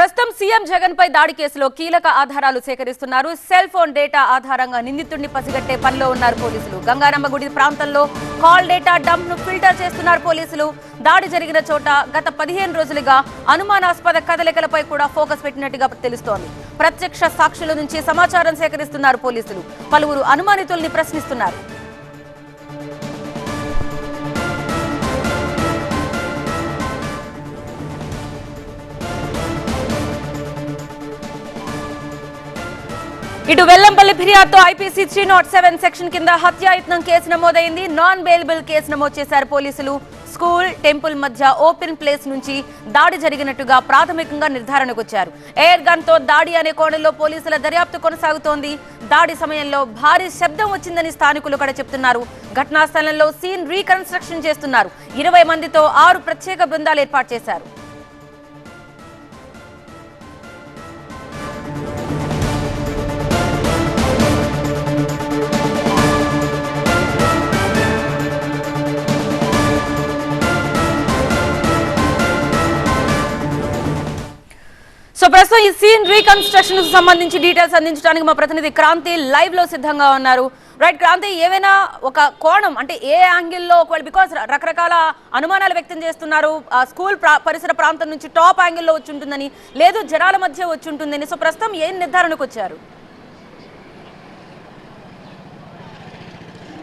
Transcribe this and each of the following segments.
ప్రస్తుతం సీఎం జగన్ పై దాడి కేసులో కీలక ఆధారాలు సేకరిస్తున్నారు. సెల్ ఫోన్ డేటా ఆధారంగా నిందితుడిని పసిగట్టే పనిలో ఉన్నారు పోలీసులు. గంగారమ్మ గుడి ప్రాంతంలో కాల్ డేటా డంప్ను ఫిల్టర్ చేస్తున్నారు పోలీసులు. దాడి జరిగిన చోట గత పదిహేను రోజులుగా అనుమానాస్పద కదలికలపై కూడా ఫోకస్ పెట్టినట్టుగా తెలుస్తోంది. ప్రత్యక్ష సాక్షుల నుంచి సమాచారం సేకరిస్తున్నారు పోలీసులు. పలువురు అనుమానితుల్ని ప్రశ్నిస్తున్నారు. ఇటు వెల్లంపల్లి ఫిర్యాదుతో IPC three naught seven section కింద హత్యాయత్నం కేసు నమోదైంది. నాన్ బెయిలబుల్ కేసు నమోదు చేశారు పోలీసులు. స్కూల్ టెంపుల్ మధ్య ఓపెన్ ప్లేస్ నుంచి దాడి జరిగినట్టుగా ప్రాథమికంగా నిర్ధారణకు వచ్చారు. ఎయిర్ గన్తో దాడి అనే కోణంలో పోలీసుల దర్యాప్తు కొనసాగుతోంది. దాడి సమయంలో భారీ శబ్దం వచ్చిందని స్థానికులు కూడా చెప్తున్నారు. ఘటనా స్థలంలో సీన్ రీకన్స్ట్రక్షన్ చేస్తున్నారు. ఇరవై మందితో ఆరు ప్రత్యేక బృందాలు ఏర్పాటు చేశారు. ప్రస్తుతం ఈ సీన్ రీకన్స్ట్రక్షన్కు సంబంధించి డీటెయిల్స్ అందించడానికి మా ప్రతినిధి క్రాంతి లైవ్లో సిద్ధంగా ఉన్నారు. రైట్ క్రాంతి ఏవైనా ఒక కోణం అంటే ఏ యాంగిల్లో ఒకవేళ బికాస్ రకరకాల అనుమానాలు వ్యక్తం చేస్తున్నారు స్కూల్ ప్రా- పరిసర ప్రాంతం నుంచి టాప్ యాంగిల్లో వచ్చి ఉంటుందని లేదు జనాల మధ్య వచ్చి ఉంటుందని సో ప్రస్తుతం ఏం నిర్ధారణకు వచ్చారు?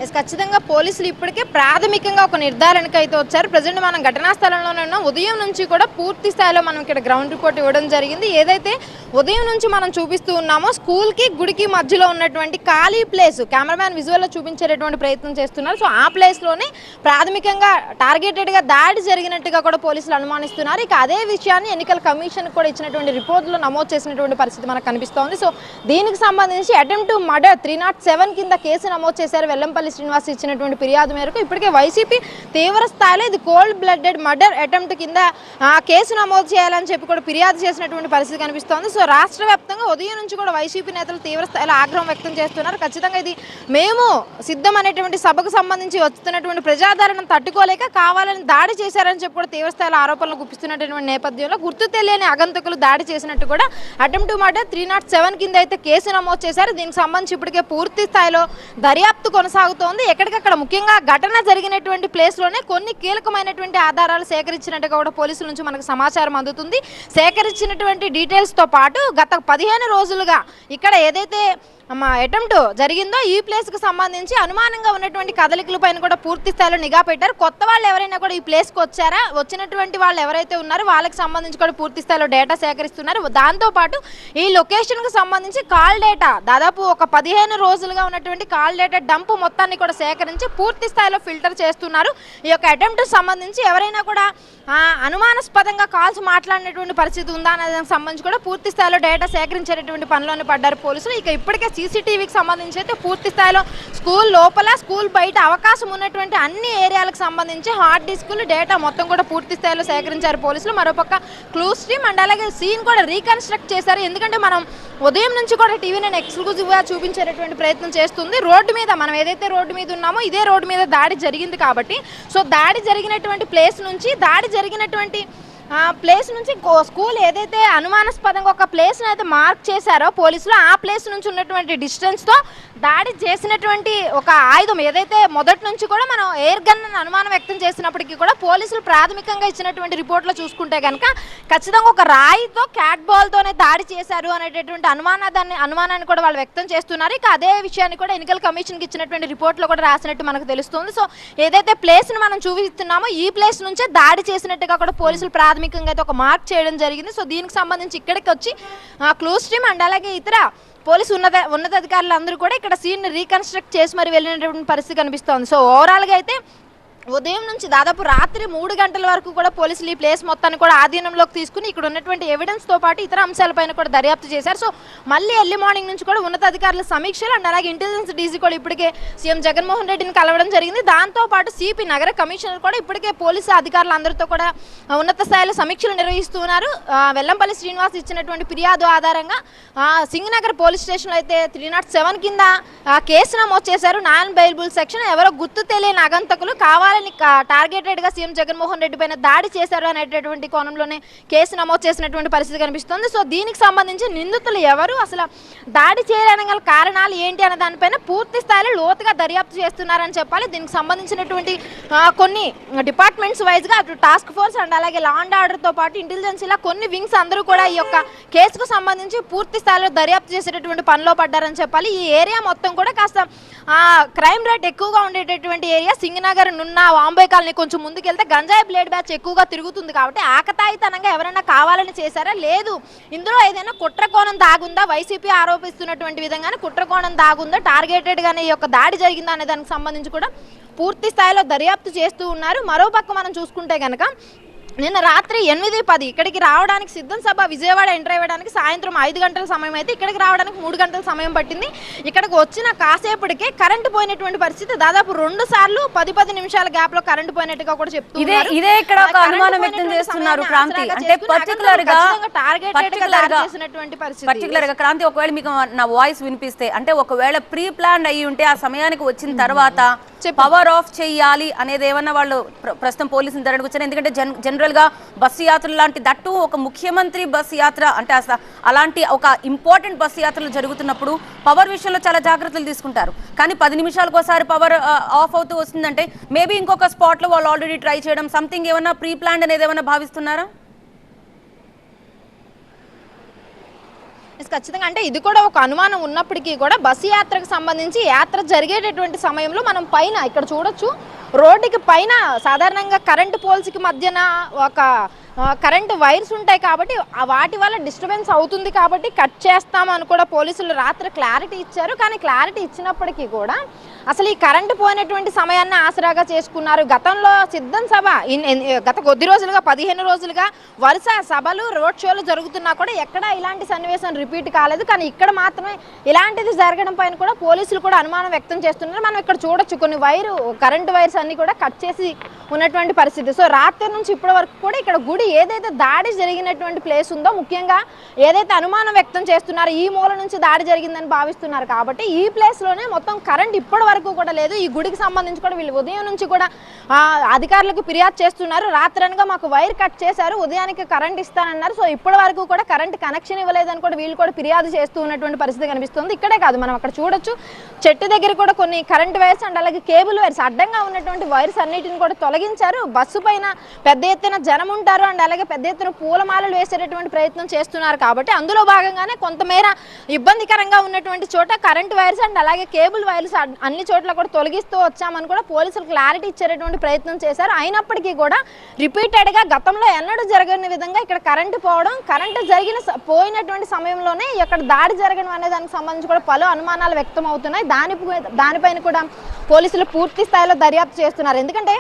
ఎస్ ఖచ్చితంగా పోలీసులు ఇప్పటికే ప్రాథమికంగా ఒక నిర్ధారణకు అయితే వచ్చారు. ప్రజెంట్ మనం ఘటనా స్థలంలోనే ఉన్నాం. ఉదయం నుంచి కూడా పూర్తి స్థాయిలో మనం ఇక్కడ గ్రౌండ్ రిపోర్ట్ ఇవ్వడం జరిగింది. ఏదైతే ఉదయం నుంచి మనం చూపిస్తూ ఉన్నామో స్కూల్కి గుడికి మధ్యలో ఉన్నటువంటి ఖాళీ ప్లేస్ కెమెరామ్యాన్ విజువల్లో చూపించేటటువంటి ప్రయత్నం చేస్తున్నారు. సో ఆ ప్లేస్లోనే ప్రాథమికంగా టార్గెటెడ్గా దాడి జరిగినట్టుగా కూడా పోలీసులు అనుమానిస్తున్నారు. ఇక అదే విషయాన్ని ఎన్నికల కమిషన్ కూడా ఇచ్చినటువంటి రిపోర్టులో నమోదు చేసినటువంటి పరిస్థితి మనకు కనిపిస్తోంది. సో దీనికి సంబంధించి attempt to murder three naught seven కింద కేసు నమోదు చేశారు. వెల్లంపల్లి శ్రీనివాస్ ఇచ్చినటువంటి ఫిర్యాదు మేరకు ఇప్పటికే వైసీపీ తీవ్ర స్థాయిలో ఇది కోల్డ్ బ్లడెడ్ మర్డర్ అటెంప్ట్ కింద ఆ, కేసు నమోదు చేయాలని చెప్పి కూడా ఫిర్యాదు చేసినటువంటి పరిస్థితి కనిపిస్తోంది. సో రాష్ట్ర వ్యాప్తంగా ఉదయం నుంచి కూడా వైసీపీ నేతలు తీవ్ర స్థాయిలో ఆగ్రహం వ్యక్తం చేస్తున్నారు. ఖచ్చితంగా ఇది మేము సిద్ధం అనేటువంటి సభకు సంబంధించి వస్తున్నటువంటి ప్రజాదరణ తట్టుకోలేక కావాలని దాడి చేశారని చెప్పి కూడా తీవ్ర స్థాయిలో ఆరోపణలు గుప్పిస్తున్నటువంటి నేపథ్యంలో గుర్తు తెలియని అగంతకులు దాడి చేసినట్టు కూడా attempt murder three naught seven కింద అయితే కేసు నమోదు చేశారు. దీనికి సంబంధించి ఇప్పటికే పూర్తి స్థాయిలో దర్యాప్తు కొనసాగుతుంది ఎక్కడికక్కడ ముఖ్యంగా ఘటన జరిగినటువంటి ప్లేస్లోనే కొన్ని కీలకమైనటువంటి ఆధారాలు సేకరించినట్టుగా కూడా పోలీసుల నుంచి మనకు సమాచారం అందుతుంది. సేకరించినటువంటి డీటెయిల్స్తో పాటు గత పదిహేను రోజులుగా ఇక్కడ ఏదైతే మా అటెంప్ట్ జరిగిందో ఈ ప్లేస్కి సంబంధించి అనుమానంగా ఉన్నటువంటి కదలికల పైన కూడా పూర్తి స్థాయిలో నిఘా పెట్టారు. కొత్త వాళ్ళు ఎవరైనా కూడా ఈ ప్లేస్కి వచ్చారా? వచ్చినటువంటి వాళ్ళు ఎవరైతే ఉన్నారో వాళ్ళకి సంబంధించి కూడా పూర్తి స్థాయిలో డేటా సేకరిస్తున్నారు. దాంతోపాటు ఈ లొకేషన్కి సంబంధించి కాల్ డేటా దాదాపు ఒక పదిహేను రోజులుగా ఉన్నటువంటి కాల్ డేటా డంప్ మొత్తాన్ని కూడా సేకరించి పూర్తి స్థాయిలో ఫిల్టర్ చేస్తున్నారు. ఈ యొక్క అటెంప్ట్ సంబంధించి ఎవరైనా కూడా అనుమానాస్పదంగా కాల్స్ మాట్లాడినటువంటి పరిస్థితి ఉందా? అనే దానికి సంబంధించి కూడా పూర్తి స్థాయిలో డేటా సేకరించేటటువంటి పనిలోనే పడ్డారు పోలీసులు. ఇక ఇప్పటికే సీసీటీవీకి సంబంధించి అయితే పూర్తి స్థాయిలో స్కూల్ లోపల స్కూల్ బయట అవకాశం ఉన్నటువంటి అన్ని ఏరియాలకు సంబంధించి హార్డ్ డిస్కులు డేటా మొత్తం కూడా పూర్తి స్థాయిలో సేకరించారు పోలీసులు. మరోపక్క క్లూ స్ట్రీమ్ అండ్ అలాగే సీన్ కూడా రీకన్స్ట్రక్ట్ చేశారు. ఎందుకంటే మనం ఉదయం నుంచి కూడా టీవీ నేను ఎక్స్క్లూజివ్గా చూపించేటటువంటి ప్రయత్నం చేస్తుంది. రోడ్డు మీద మనం ఏదైతే రోడ్డు మీద ఉన్నామో ఇదే రోడ్డు మీద దాడి జరిగింది కాబట్టి సో దాడి జరిగినటువంటి ప్లేస్ నుంచి దాడి జరిగినటువంటి ప్లేస్ నుంచి స్కూల్ ఏదైతే అనుమానాస్పదంగా ఒక ప్లేస్ని అయితే మార్క్ చేశారో పోలీసులు ఆ ప్లేస్ నుంచి ఉన్నటువంటి డిస్టెన్స్తో దాడి చేసినటువంటి ఒక ఆయుధం ఏదైతే మొదటి నుంచి కూడా మనం ఎయిర్ గన్ అని అనుమానం వ్యక్తం చేసినప్పటికీ కూడా పోలీసులు ప్రాథమికంగా ఇచ్చినటువంటి రిపోర్ట్లో చూసుకుంటే కనుక ఖచ్చితంగా ఒక రాయితో క్యాట్ బాల్తోనే దాడి చేశారు అనేటటువంటి అనుమానాన్ని అనుమానాన్ని కూడా వాళ్ళు వ్యక్తం చేస్తున్నారు. ఇక అదే విషయాన్ని కూడా ఎన్నికల కమిషన్కి ఇచ్చినటువంటి రిపోర్ట్లో కూడా రాసినట్టు మనకు తెలుస్తుంది. సో ఏదైతే ప్లేస్ని మనం చూపిస్తున్నామో ఈ ప్లేస్ నుంచే దాడి చేసినట్టుగా కూడా పోలీసులు hmm. ప్రాథమికంగా అయితే ఒక మార్క్ చేయడం జరిగింది. సో దీనికి సంబంధించి ఇక్కడికి వచ్చి క్లోజ్ స్ట్రీమ్ అండ్ అలాగే ఇతర పోలీసు ఉన్నత ఉన్నతాధికారులు అందరూ కూడా ఇక్కడ సీన్ రీకన్స్ట్రక్ట్ చేసి మరి వెళ్ళినటువంటి పరిస్థితి కనిపిస్తోంది. సో ఓవరాల్గా అయితే ఉదయం నుంచి దాదాపు రాత్రి మూడు గంటల వరకు కూడా పోలీసులు ఈ ప్లేస్ మొత్తాన్ని కూడా ఆధీనంలోకి తీసుకుని ఇక్కడ ఉన్నటువంటి ఎవిడెన్స్తో పాటు ఇతర అంశాలపైన కూడా దర్యాప్తు చేశారు. సో మళ్ళీ ఎర్లీ మార్నింగ్ నుంచి కూడా ఉన్నతాధికారుల సమీక్షలు అండ్ అలాగే ఇంటెలిజెన్స్ డీజీ కూడా ఇప్పటికే సీఎం జగన్మోహన్ రెడ్డిని కలవడం జరిగింది. దాంతోపాటు సిపి నగర కమిషనర్ కూడా ఇప్పటికే పోలీసు అధికారులందరితో కూడా ఉన్నత స్థాయిలో సమీక్షలు నిర్వహిస్తున్నారు వెల్లంపల్లి శ్రీనివాస్ ఇచ్చినటువంటి ఫిర్యాదు ఆధారంగా సింగనగర్ పోలీస్ స్టేషన్లో అయితే త్రీ నాట్ సెవెన్ కింద కేసు నమోదు చేశారు. నాన్ బెయిలబుల్ సెక్షన్ ఎవరో గుర్తు తెలియని అగంతకులు కావాలి కావాలని టార్గెటెడ్గా సీఎం జగన్మోహన్ రెడ్డి పైన దాడి చేశారు అనేటటువంటి కోణంలోనే కేసు నమోదు చేసినటువంటి పరిస్థితి కనిపిస్తుంది. సో దీనికి సంబంధించి నిందితులు ఎవరు? అసలు దాడి చేయడానికి గల కారణాలు ఏంటి అనే దానిపైన పూర్తి స్థాయిలో లోతుగా దర్యాప్తు చేస్తున్నారని చెప్పాలి. దీనికి సంబంధించినటువంటి కొన్ని డిపార్ట్మెంట్స్ వైజ్గా అటు టాస్క్ ఫోర్స్ అండ్ అలాగే లా అండ్ ఆర్డర్తో పాటు ఇంటెలిజెన్స్ ఇలా కొన్ని వింగ్స్ అందరూ కూడా ఈ యొక్క కేసుకు సంబంధించి పూర్తి స్థాయిలో దర్యాప్తు చేసేటటువంటి పనిలో పడ్డారని చెప్పాలి. ఈ ఏరియా మొత్తం కూడా కాస్త క్రైమ్ రేట్ ఎక్కువగా ఉండేటటువంటి ఏరియా సింగనగర్ నున్నా వాంబే కాలనీ కొంచెం ముందుకెళ్తే గంజాయి బ్లేడ్ బ్యాచ్ ఎక్కువగా తిరుగుతుంది కాబట్టి ఆకతాయితనంగా ఎవరైనా కావాలని చేశారా? లేదు. ఇందులో ఏదైనా కుట్రకోణం దాగుందా? వైసీపీ ఆరోపిస్తున్నటువంటి విధంగానే కుట్రకోణం దాగుందా? టార్గెటెడ్గానే ఈ యొక్క దాడి జరిగిందా అనే దానికి సంబంధించి కూడా పూర్తి స్థాయిలో దర్యాప్తు చేస్తూ ఉన్నారు. మరోపక్క మనం చూసుకుంటే కనుక నిన్న రాత్రి ఎనిమిది పది ఇక్కడికి రావడానికి సిద్ధం సభ విజయవాడ ఎంటర్ అవ్వడానికి సాయంత్రం ఐదు గంటల సమయం అయితే ఇక్కడికి రావడానికి మూడు గంటల సమయం పట్టింది. ఇక్కడికి వచ్చిన కాసేపటికే కరెంటు పోయినటువంటి పరిస్థితి దాదాపు రెండు సార్లు పది పది నిమిషాల గ్యాప్లో కరెంటు పోయినట్టుగా కూడా చెప్తూ ఇదే. ఇదే ఇక్కడ ఒక అనుమానం వ్యక్తం చేస్తున్నారు క్రాంతి. అంటే పర్టికులర్గా గా చేసినటువంటి పరిస్థితి. పర్టికులర్గా క్రాంతి ఒకవేళ మీకు నా వాయిస్ వినిపిస్తే అంటే ఒకవేళ ప్రీ ప్లాన్ అయ్యి ఉంటే ఆ సమయానికి వచ్చిన తర్వాత పవర్ ఆఫ్ చెయ్యాలి అనేది ఏమన్నా వాళ్ళు ప్ర- ప్రస్తుతం పోలీసులు వచ్చారు ఎందుకంటే జన్ జనరల్ గా బస్సు యాత్ర లాంటి దట్టు ఒక ముఖ్యమంత్రి బస్సు యాత్ర అంటే అసలు అలాంటి ఒక ఇంపార్టెంట్ బస్సు యాత్రలు జరుగుతున్నప్పుడు పవర్ విషయంలో చాలా జాగ్రత్తలు తీసుకుంటారు. కానీ పది నిమిషాలకోసారి పవర్ ఆఫ్ అవుతూ వస్తుందంటే మేబీ ఇంకొక స్పాట్లో వాళ్ళు ఆల్రెడీ ట్రై చేయడం సంథింగ్ ఏమన్నా ప్రీ ప్లాన్ అనేది ఏమన్నా భావిస్తున్నారా? ఖచ్చితంగా. అంటే ఇది కూడా ఒక అనుమానం ఉన్నప్పటికీ కూడా బస్సు యాత్రకు సంబంధించి యాత్ర జరిగేటటువంటి సమయంలో మనం పైన ఇక్కడ చూడొచ్చు. రోడ్డుకి పైన సాధారణంగా కరెంటు పోల్స్కి మధ్యన ఒక కరెంటు వైర్స్ ఉంటాయి కాబట్టి ఆ వాటి వల్ల డిస్టర్బెన్స్ అవుతుంది కాబట్టి కట్ చేస్తామని కూడా పోలీసులు రాత్రి క్లారిటీ ఇచ్చారు. కానీ క్లారిటీ ఇచ్చినప్పటికీ కూడా అసలు ఈ కరెంటు పోయినటువంటి సమయాన్ని ఆసరాగా చేసుకున్నారు. గతంలో సిద్ధం సభ గత కొద్ది రోజులుగా పదిహేను రోజులుగా వరుస సభలు రోడ్ షోలు జరుగుతున్నా కూడా ఎక్కడా ఇలాంటి సన్నివేశం రిపీట్ కాలేదు. కానీ ఇక్కడ మాత్రమే ఇలాంటిది జరగడం పైన కూడా పోలీసులు కూడా అనుమానం వ్యక్తం చేస్తున్నారు. మనం ఇక్కడ చూడొచ్చు కొన్ని వైరు కరెంటు వైర్స్ అన్ని కూడా కట్ చేసి ఉన్నటువంటి పరిస్థితి. సో రాత్రి నుంచి ఇప్పటి వరకు కూడా ఇక్కడ గుడి ఏదైతే దాడి జరిగినటువంటి ప్లేస్ ఉందో ముఖ్యంగా ఏదైతే అనుమానం వ్యక్తం చేస్తున్నారో ఈ మూల నుంచి దాడి జరిగిందని భావిస్తున్నారు కాబట్టి ఈ ప్లేస్లోనే మొత్తం కరెంట్ ఇప్పటి వరకు కూడా లేదు. ఈ గుడికి సంబంధించి కూడా వీళ్ళు ఉదయం నుంచి కూడా అధికారులకు ఫిర్యాదు చేస్తున్నారు. రాత్రి అనగా మాకు వైర్ కట్ చేశారు. ఉదయానికి కరెంట్ ఇస్తానన్నారు. సో ఇప్పటి వరకు కూడా కరెంట్ కనెక్షన్ ఇవ్వలేదని కూడా వీళ్ళు కూడా ఫిర్యాదు చేస్తూ ఉన్నటువంటి పరిస్థితి కనిపిస్తుంది. ఇక్కడే కాదు మనం అక్కడ చూడొచ్చు. చెట్టు దగ్గర కూడా కొన్ని కరెంట్ వైర్స్ అండ్ అలాగే కేబుల్ వైర్స్ అడ్డంగా ఉన్నటువంటి వైర్స్ అన్నిటిని కూడా తొలగించారు. బస్సు పైన పెద్ద ఎత్తున జనం ఉంటారు అండ్ అలాగే పెద్ద ఎత్తున పూలమాలలు వేసేటటువంటి ప్రయత్నం చేస్తున్నారు కాబట్టి అందులో భాగంగానే కొంతమేర ఇబ్బందికరంగా ఉన్నటువంటి చోట కరెంట్ వైర్స్ అండ్ అలాగే కేబుల్ వైర్స్ అన్ని చోట్ల కూడా తొలగిస్తూ వచ్చామని కూడా పోలీసులు క్లారిటీ ఇచ్చేటటువంటి ప్రయత్నం చేశారు. అయినప్పటికీ కూడా రిపీటెడ్గా గతంలో ఎన్నడూ జరగని విధంగా ఇక్కడ కరెంటు పోవడం కరెంటు జరిగిన పోయినటువంటి సమయంలోనే ఇక్కడ దాడి జరగడం అనే దానికి సంబంధించి కూడా పలు అనుమానాలు వ్యక్తం అవుతున్నాయి. దాని దానిపైన కూడా పోలీసులు పూర్తి స్థాయిలో దర్యాప్తు చేస్తున్నారు. ఎందుకంటే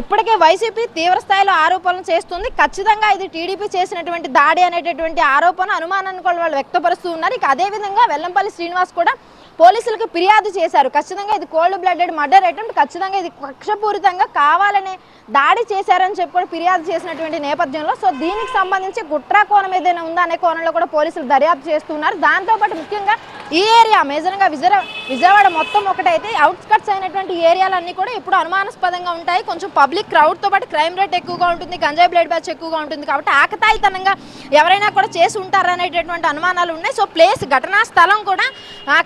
ఇప్పటికే వైసీపీ తీవ్ర స్థాయిలో ఆరోపణలు చేస్తుంది. ఖచ్చితంగా ఇది టీడీపీ చేసినటువంటి దాడి అనేటటువంటి ఆరోపణ అనుమానాన్ని కూడా వాళ్ళు వ్యక్తపరుస్తూ ఉన్నారు. ఇక అదేవిధంగా వెల్లంపల్లి శ్రీనివాస్ కూడా పోలీసులకు ఫిర్యాదు చేశారు. ఖచ్చితంగా ఇది కోల్డ్ బ్లడెడ్ మర్డర్ అటెంప్ట్ ఖచ్చితంగా ఇది కక్షపూరితంగా కావాలనే దాడి చేశారని చెప్పి కూడా ఫిర్యాదు చేసినటువంటి నేపథ్యంలో సో దీనికి సంబంధించి గుట్రా కోణం ఏదైనా ఉందా అనే కోణంలో కూడా పోలీసులు దర్యాప్తు చేస్తున్నారు. దాంతోపాటు ముఖ్యంగా ఈ ఏరియా మేజర్గా విజయ విజయవాడ మొత్తం ఒకటైతే అవుట్స్కట్స్ అయినటువంటి ఏరియాలన్నీ కూడా ఇప్పుడు అనుమానాస్పదంగా ఉంటాయి. కొంచెం పబ్లిక్ క్రౌడ్తో పాటు క్రైమ్ రేట్ ఎక్కువగా ఉంటుంది గంజాయి బ్లడ్ బ్యాచ్ ఎక్కువగా ఉంటుంది కాబట్టి ఆకతాయితనంగా ఎవరైనా కూడా చేసి ఉంటారనేటటువంటి అనుమానాలు ఉన్నాయి. సో ప్లేస్ ఘటనా స్థలం కూడా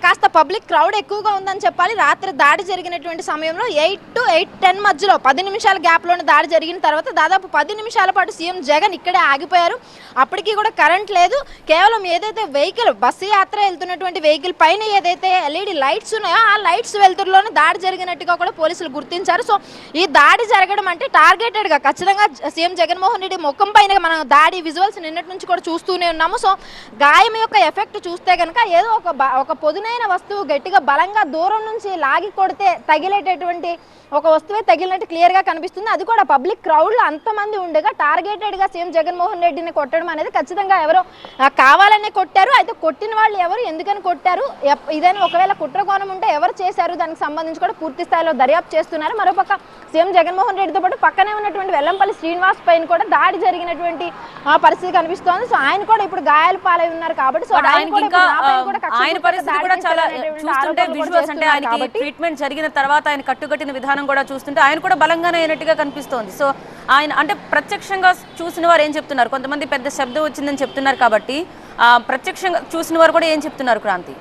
కాస్త పబ్లిక్ క్రౌడ్ ఎక్కువగా ఉందని చెప్పాలి. రాత్రి దాడి జరిగినటువంటి సమయంలో ఎయిట్ టు ఎయిట్ టెన్ మధ్యలో పది నిమిషాల గ్యాప్లోనే దాడి జరిగిన తర్వాత దాదాపు పది నిమిషాల పాటు సీఎం జగన్ ఇక్కడే ఆగిపోయారు. అప్పటికి కూడా కరెంట్ లేదు. కేవలం ఏదైతే వెహికల్ బస్సు యాత్ర వెళ్తున్నటువంటి వెహికల్ పైన ఏదైతే ఎల్ఈడి లైట్స్ ఉన్నాయో ఆ లైట్స్ వెళ్తురులోనే దాడి జరిగినట్టుగా కూడా పోలీసులు గుర్తించారు. సో ఈ దాడి జరగడం అంటే టార్గెటెడ్గా ఖచ్చితంగా సీఎం జగన్మోహన్ రెడ్డి ముఖం పైన మనం దాడి విజువల్స్ నిన్నటి నుంచి కూడా చూస్తూనే ఉన్నాము. సో గాయం యొక్క ఎఫెక్ట్ చూస్తే కనుక ఏదో ఒక బ- ఒక పొదునైన వస్తువు గట్టిగా బలంగా దూరం నుంచి లాగి కొడితే తగిలేటటువంటి ఒక వస్తువే తగిలినట్టు క్లియర్గా కనిపిస్తుంది. అది కూడా పబ్లిక్ క్రౌడ్లో అంతమంది ఉండగా టార్గెటెడ్గా సీఎం జగన్మోహన్ రెడ్డిని కొట్టడం అనేది ఖచ్చితంగా ఎవరో కావాలనే కొట్టారు. అయితే కొట్టిన వాళ్ళు ఎవరు? ఎందుకని కొట్టారు? పెట్టారు ఇదేనా ఒకవేళ కుట్రకోణం ఉంటే ఎవరు చేశారు? దానికి సంబంధించి కూడా పూర్తి స్థాయిలో దర్యాప్తు చేస్తున్నారు. మరోపక్క సీఎం జగన్మోహన్ రెడ్డితో పాటు పక్కనే ఉన్నటువంటి వెల్లంపల్లి శ్రీనివాస్ పైన కూడా దాడి జరిగినటువంటి ఆ, పరిస్థితి కనిపిస్తోంది. సో ఆయన కూడా ఇప్పుడు గాయాల పాలై ఉన్నారు కాబట్టి సో ఆయన పరిస్థితి కూడా చాలా చూస్తుంటే విజువల్స్ అంటే ఆయనకి ట్రీట్మెంట్ జరిగిన తర్వాత ఆయన కట్టుకట్టిన విధానం కూడా చూస్తుంటే ఆయన కూడా బలంగానే అయినట్టుగా కనిపిస్తోంది. సో ఆయన అంటే ప్రత్యక్షంగా చూసిన వారు ఏం చెప్తున్నారు? కొంతమంది పెద్ద శబ్దం వచ్చిందని చెప్తున్నారు కాబట్టి ప్రత్యక్షంగా చూసిన వారు కూడా ఏం చెప్తున్నారు క్రాంతి?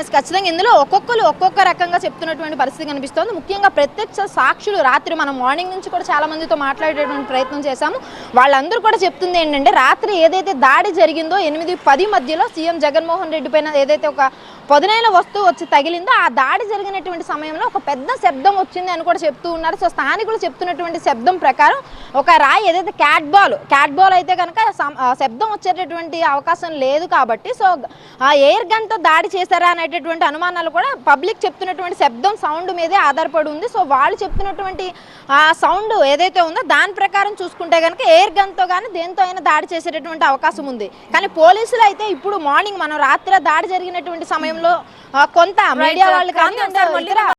ఎస్ ఖచ్చితంగా. ఇందులో ఒక్కొక్కరు ఒక్కొక్క రకంగా చెప్తున్నటువంటి పరిస్థితి కనిపిస్తోంది. ముఖ్యంగా ప్రత్యక్ష సాక్షులు రాత్రి మనం మార్నింగ్ నుంచి కూడా చాలా మందితో మాట్లాడేటువంటి ప్రయత్నం చేశాము. వాళ్ళందరూ కూడా చెప్తుంది ఏంటంటే రాత్రి ఏదైతే దాడి జరిగిందో ఎనిమిది పది మధ్యలో సీఎం జగన్మోహన్ రెడ్డి పైన ఏదైతే ఒక పదునైన వస్తువు వచ్చి తగిలిందో ఆ దాడి జరిగినటువంటి సమయంలో ఒక పెద్ద శబ్దం వచ్చింది అని కూడా చెప్తూ ఉన్నారు. సో స్థానికులు చెప్తున్నటువంటి శబ్దం ప్రకారం ఒక రాయి ఏదైతే క్యాట్ బాల్ క్యాట్ బాల్ అయితే కనుక శబ్దం వచ్చేటటువంటి అవకాశం లేదు కాబట్టి సో ఆ ఎయిర్ గన్తో దాడి చేశారా అనేటటువంటి అనుమానాలు కూడా పబ్లిక్ చెప్తున్నటువంటి శబ్దం సౌండ్ మీదే ఆధారపడి ఉంది. సో వాళ్ళు చెప్తున్నటువంటి ఆ సౌండ్ ఏదైతే ఉందో దాని ప్రకారం చూసుకుంటే కనుక ఎయిర్ గన్తో కానీ దేంతో అయినా దాడి చేసేటటువంటి అవకాశం ఉంది. కానీ పోలీసులు అయితే ఇప్పుడు మార్నింగ్ మనం రాత్రి దాడి జరిగినటువంటి సమయంలో కొంత మీడియా వాళ్ళు కానీ